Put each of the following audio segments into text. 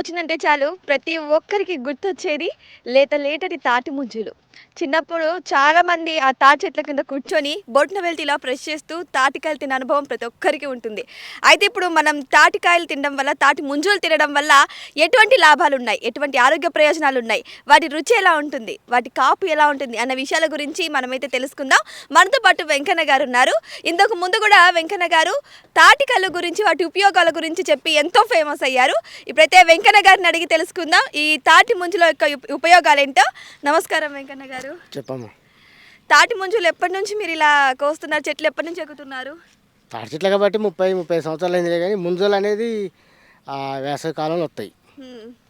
వచ్చిందంటే చాలు ప్రతి ఒక్కరికి గుర్తొచ్చేది లేత లేటటి తాటి ముంజులు చిన్నప్పుడు చాలా మంది ఆ తాటి చెట్ల కింద కూర్చొని బొట్న వెళ్తే ఇలా ప్రెస్ చేస్తూ తాటికాయలు తినే అనుభవం ప్రతి ఒక్కరికి ఉంటుంది. అయితే ఇప్పుడు మనం తాటికాయలు తినడం వల్ల తాటి ముంజులు తినడం వల్ల ఎటువంటి లాభాలు ఉన్నాయి? ఎటువంటి ఆరోగ్య ప్రయోజనాలు ఉన్నాయి? వాటి రుచి ఎలా ఉంటుంది? వాటి కాపు ఎలా ఉంటుంది? అన్న విషయాల గురించి మనమైతే తెలుసుకుందాం. మనతో పాటు వెంకన్న గారు ఉన్నారు. ఇంతకు ముందు కూడా వెంకన్న గారు తాటికాయల గురించి వాటి ఉపయోగాల గురించి చెప్పి ఎంతో ఫేమస్ అయ్యారు. ఇప్పుడైతే వెంకన్న గారిని అడిగి తెలుసుకుందాం. ఈ తాటి ముంజుల యొక్క ఉపయోగాలు ఏంటో నమస్కారం వెంకన్న గారు? చెప్పమ్మా. తాటి ముంజులు ఎప్పటి నుంచి మీరు ఇలా కోస్తున్నారు? చెట్లు ఎప్పటి నుంచి ఎక్కుతున్నారు? తాటి చెట్లు కాబట్టి ముప్పై ముప్పై సంవత్సరాలు అయిందిలే కానీ ముంజలు అనేది ఆ, వేసవి కాలంలో వస్తాయి.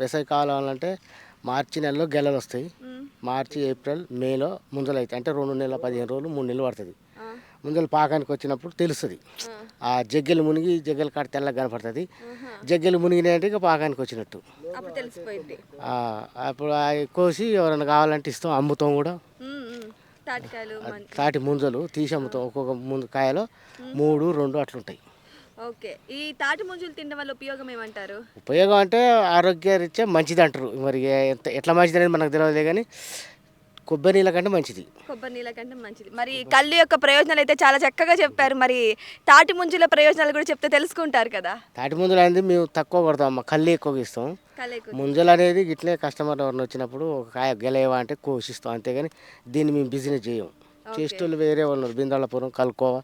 వేసవి కాలం అంటే మార్చి నెలలో గెలలు వస్తాయి. మార్చి ఏప్రిల్ మేలో ముంజలు అవుతాయి. అంటే రెండు నెలల పదిహేను రోజులు మూడు నెలలు పడుతుంది. ముంజలు పాకానికి వచ్చినప్పుడు తెలుస్తుంది. ఆ. జగ్గెలు మునిగి జగ్గెలు కాడ తెల్లగా కనపడుతుంది. జగ్గెలు మునిగినాయంటే ఇక పాకానికి వచ్చినట్టు. అప్పుడు తెలిసిపోయింది. ఆ, అప్పుడు అవి కోసి ఎవరైనా కావాలంటే ఇస్తాం అమ్ముతాం కూడా. తాటి ముంజలు తీసి అమ్ముతాం. ఒక్కొక్క ముందు కాయలో మూడు రెండు అట్లుంటాయి. ఓకే. ఈ తాటి ముంజులు తినడం వల్ల ఉపయోగం ఏమంటారు? ఉపయోగం అంటే ఆరోగ్యరీత్యా మంచిది అంటారు మరి ఎంత ఎట్లా మంచిది అనేది మనకు తెలియదు కానీ కొబ్బరి నీళ్ళ కంటే మంచిది. కొబ్బరి నీళ్ళ కంటే మంచిది. మరి కళ్ళు యొక్క ప్రయోజనాలు అయితే చాలా చక్కగా చెప్పారు. మరి తాటి ముంజుల ప్రయోజనాలు కూడా చెప్తే తెలుసుకుంటారు కదా. తాటి ముంజలు అనేది మేము తక్కువ కొడతాం అమ్మ కళ్ళు ఎక్కువగా ఇస్తాం. ఎక్కువ ముంజలు అనేది ఇట్లే కస్టమర్ ఎవరిని వచ్చినప్పుడు ఒక కాయ గెలయవా అంటే కోసిస్తాం అంతేగాని దీన్ని మేము బిజినెస్ చేయం. చేసేటోళ్ళు వేరే వాళ్ళు బిందాలపురం కలుకోవా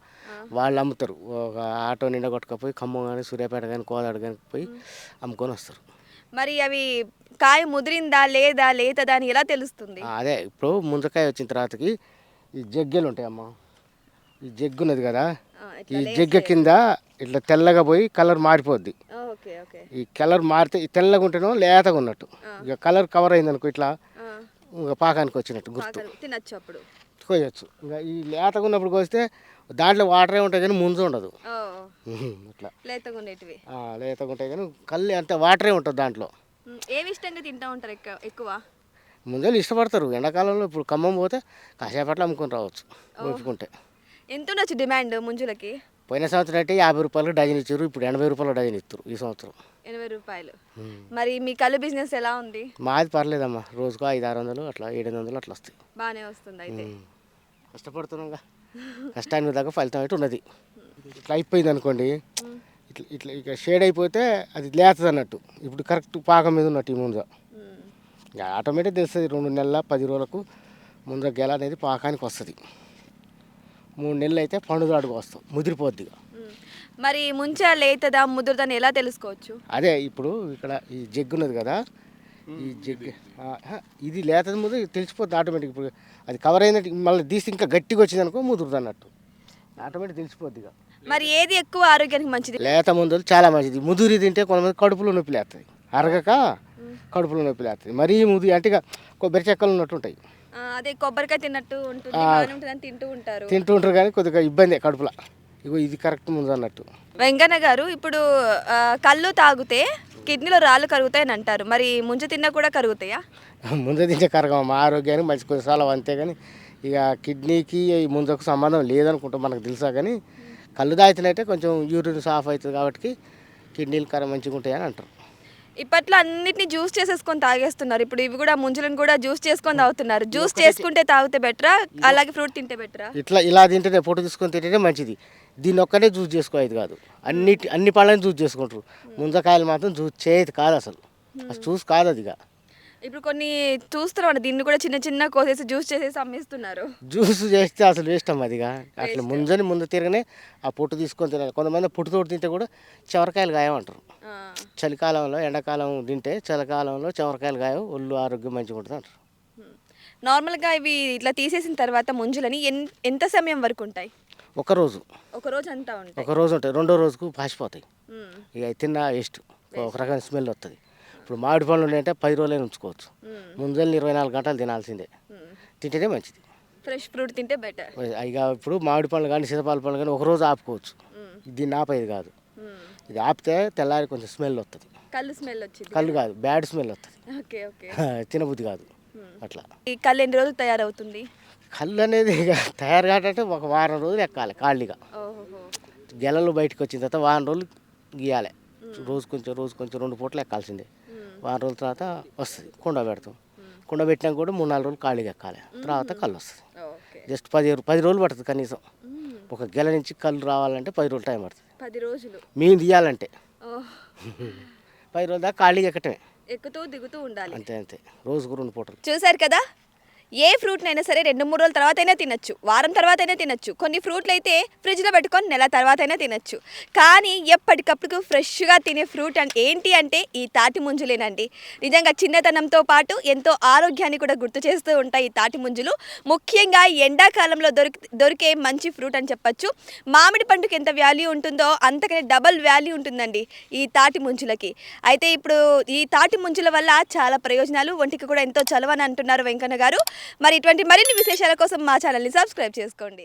వాళ్ళు అమ్ముతారు. ఒక ఆటో నిండా కొట్టుకపోయి ఖమ్మం కానీ సూర్యాపేట కానీ కోదాడు కానీ పోయి అమ్ముకొని వస్తారు. మరి అవి కాయ ముదిరిందా లేదా లేతదా అని ఎలా తెలుస్తుంది? అదే ఇప్పుడు ముంజకాయ వచ్చిన తర్వాతకి ఈ జగ్గెలు ఉంటాయి అమ్మ ఈ జగ్గు ఉన్నది కదా ఈ జగ్గ కింద ఇట్లా తెల్లగా పోయి కలర్ మారిపోద్ది. ఈ కలర్ మారితే ఈ తెల్లగా ఉంటేనో లేతగా ఉన్నట్టు. ఇక కలర్ కవర్ అయింది అనుకో ఇట్లా పాకానికి వచ్చినట్టు గుర్తు. తినచ్చు అప్పుడు. కోయచ్చు ఇంకా ఈ లేతగా ఉన్నప్పుడు కోస్తే దాంట్లో వాటరే ఉంటాయి కానీ ముంజు ఉండదు. ఇట్లా లేతగా ఉండేటివి. లేతగా ఉంటాయి కానీ కళ్ళు అంతే వాటరే ఉంటుంది దాంట్లో. ఏవి ఇష్టంగా తింటా ఉంటారు ఎక్కువ ఎక్కువ? ముంజలు ఇష్టపడతారు. ఎండాకాలంలో ఇప్పుడు ఖమ్మం పోతే కాసేపట్లో అమ్ముకొని రావచ్చు ఒప్పుకుంటే. ఎంత ఉండొచ్చు డిమాండ్ ముంజులకి? పోయిన సంవత్సరం అయితే యాభై రూపాయలు డజన్ ఇచ్చారు ఇప్పుడు ఎనభై రూపాయలు డజన్ ఇస్తారు ఈ సంవత్సరం. ఎనభై రూపాయలు. మరి మీ కళ్ళు బిజినెస్ ఎలా ఉంది? మాది పర్లేదమ్మా. రోజుకు ఐదు ఆరు వందలు అట్లా ఏడు వందలు అట్లా వస్తాయి. బాగానే వస్తుంది అయితే. కష్టపడుతున్నాంగా. కష్టానికి దగ్గర ఫలితం అయితే ఉన్నది. ఇట్లా అయిపోయింది అనుకోండి ఇట్లా ఇట్లా ఇక షేడ్ అయిపోతే అది లేతది అన్నట్టు. ఇప్పుడు కరెక్ట్ పాకం మీద ఉన్నట్టు ఈ ఇక ఆటోమేటిక్ తెలుస్తుంది రెండు నెలల పది రోజులకు ముందర గెల అనేది పాకానికి వస్తుంది. మూడు నెలలు అయితే పండుగ అడుగు వస్తాం ముదిరిపోద్ది. మరి ముంచ లేతదా ముదురుదని ఎలా తెలుసుకోవచ్చు? అదే ఇప్పుడు ఇక్కడ ఈ జగ్గు ఉన్నది కదా ఈ హ, ఇది లేతది ముందు తెలిసిపోతుంది ఆటోమేటిక్ ఇప్పుడు. అది కవర్ అయినట్టు మళ్ళీ తీసి ఇంకా గట్టిగా వచ్చింది అనుకో ముదురుతుంది అన్నట్టు. ఆటోమేటిక్ తెలిసిపోద్ది ఇక. మరి ఏది ఎక్కువ ఆరోగ్యానికి మంచిది? లేత ముందులు చాలా మంచిది. ముదురి తింటే కొంతమంది కడుపులో నొప్పి లేస్తుంది అరగక కడుపులో నొప్పి లేస్తుంది మరీ ముది అంటే ఇక కొబ్బరి చెక్కలు ఉన్నట్టు ఉంటాయి. అదే కొబ్బరికాయ తిన్నట్టు ఉంటుంది తింటూ ఉంటారు. తింటూ ఉంటారు కానీ కొద్దిగా ఇబ్బంది కడుపులో. ఇగో ఇది కరెక్ట్ ముందు అన్నట్టు. వెంకన్న గారు ఇప్పుడు కళ్ళు తాగితే కిడ్నీలో రాళ్ళు కరుగుతాయని అంటారు. మరి ముంజ తిన్నా కూడా కరుగుతాయా? ముందు తింటే కరగం మా ఆరోగ్యానికి మంచి కొన్నిసార్లు అంతే కానీ ఇక కిడ్నీకి ముందుకు సంబంధం లేదనుకుంటాం మనకు తెలుసా కానీ కళ్ళు దాయితేనైతే కొంచెం యూరిన్ సాఫ్ అవుతుంది కాబట్టి కిడ్నీలు కర మంచిగా ఉంటాయని అని అంటారు. ఇప్పట్లో అన్నిటిని జ్యూస్ చేసేసుకొని తాగేస్తున్నారు. ఇప్పుడు ఇవి కూడా ముంజలను కూడా జ్యూస్ చేసుకొని తాగుతున్నారు. జ్యూస్ చేసుకుంటే తాగితే బెటరా? అలాగే ఫ్రూట్ తింటే బెటరా? ఇట్లా ఇలా తింటేనే పొట్టు తీసుకొని తింటేనే మంచిది. దీన్ని ఒక్కనే జ్యూస్ చేసుకోలేదు కాదు. అన్ని అన్ని పళ్ళని జ్యూస్ చేసుకుంటారు. ముంజకాయలు మాత్రం జ్యూస్ చేయదు కాదు అసలు. అసలు జ్యూస్ కాదు అది ఇక. ఇప్పుడు కొన్ని చూస్తున్నాం దీన్ని కూడా చిన్న చిన్న కోసేసి జ్యూస్ చేసేసి అమ్మేస్తున్నారు. జ్యూస్ చేస్తే అసలు వేస్ట్ అమ్మ అదిగా అట్లా ముంజని ముందు తిరగనే ఆ పొట్టు తీసుకొని తినాలి. కొంతమంది పొట్టుతోటి తింటే కూడా చెవరకాయలు గాయమంటారు. చలికాలంలో ఎండాకాలం తింటే చలికాలంలో చెవరకాయలు గాయం ఒళ్ళు ఆరోగ్యం మంచిగా ఉంటుంది అంటారు. నార్మల్గా ఇవి ఇట్లా తీసేసిన తర్వాత ముంజలని ఎంత సమయం వరకు ఉంటాయి? ఒక రోజు. ఒక రోజు అంతా ఉంటాయి. ఒక రోజు ఉంటాయి. రెండో రోజుకు పాసిపోతాయి. ఇక తిన్నా వేస్ట్. ఒక రకమైన స్మెల్ వస్తుంది ఇప్పుడు మామిడి పండ్లు ఉన్నాయంటే పది రోజులైనా ఉంచుకోవచ్చు. ముంజల్ని ఇరవై నాలుగు గంటలు తినాల్సిందే. తింటేనే మంచిది. ఫ్రెష్ ఫ్రూట్ తింటే బెటర్. ఇక ఇప్పుడు మామిడి పండ్లు కానీ సీతపాల పండ్లు కానీ ఒక రోజు ఆపుకోవచ్చు. దీన్ని ఆపేది కాదు. ఇది ఆపితే తెల్లారి కొంచెం స్మెల్ వస్తుంది కళ్ళు స్మెల్ వచ్చింది. కళ్ళు కాదు బ్యాడ్ స్మెల్ వస్తుంది ఓకే ఓకే. తినబుద్ధి కాదు. అట్లా. ఈ కళ్ళు ఎన్ని రోజులు తయారవుతుంది? కళ్ళు అనేది ఇక తయారు కావాలంటే ఒక వారం రోజులు ఎక్కాలి ఓహో గెలలు బయటకు వచ్చిన తర్వాత వారం రోజులు గీయాలి. రోజు కొంచెం రోజు కొంచెం రెండు పూటలు ఎక్కాల్సిందే. వారం రోజుల తర్వాత వస్తుంది కుండ పెడతాం. కుండ పెట్టినాక కూడా మూడు నాలుగు రోజులు ఖాళీగా ఎక్కాలి. తర్వాత కళ్ళు వస్తుంది జస్ట్ పది పది రోజులు పడుతుంది కనీసం. ఒక గెల నుంచి కళ్ళు రావాలంటే పది రోజులు టైం పడుతుంది. పది రోజులు. మేము తీయాలంటే. పది రోజుల దాకా ఖాళీగా ఎక్కటమే. ఎక్కుతూ దిగుతూ ఉండాలి. అంతే అంతే. రోజుకు రెండు పూటలు. చూశారు కదా? ఏ ఫ్రూట్నైనా సరే రెండు మూడు రోజుల తర్వాత అయినా తినచ్చు. వారం తర్వాత అయినా తినచ్చు. కొన్ని ఫ్రూట్లు అయితే ఫ్రిడ్జ్లో పెట్టుకొని నెల తర్వాత అయినా తినొచ్చు. కానీ ఎప్పటికప్పుడు ఫ్రెష్గా తినే ఫ్రూట్ అంటే ఏంటి అంటే ఈ తాటి ముంజులేనండి. నిజంగా చిన్నతనంతో పాటు ఎంతో ఆరోగ్యాన్ని కూడా గుర్తు చేస్తూ ఉంటాయి ఈ తాటి ముంజులు. ముఖ్యంగా ఎండాకాలంలో దొరికి దొరికే మంచి ఫ్రూట్ అని చెప్పొచ్చు. మామిడి పండుకి ఎంత వాల్యూ ఉంటుందో అంతకనే డబల్ వాల్యూ ఉంటుందండి ఈ తాటి ముంజులకి. అయితే ఇప్పుడు ఈ తాటి ముంజుల వల్ల చాలా ప్రయోజనాలు ఒంటికి కూడా ఎంతో చలవని అంటున్నారు వెంకన్న గారు. మరి ఇటువంటి మరిన్ని విశేషాల కోసం మా ఛానల్ని సబ్స్క్రైబ్ చేసుకోండి.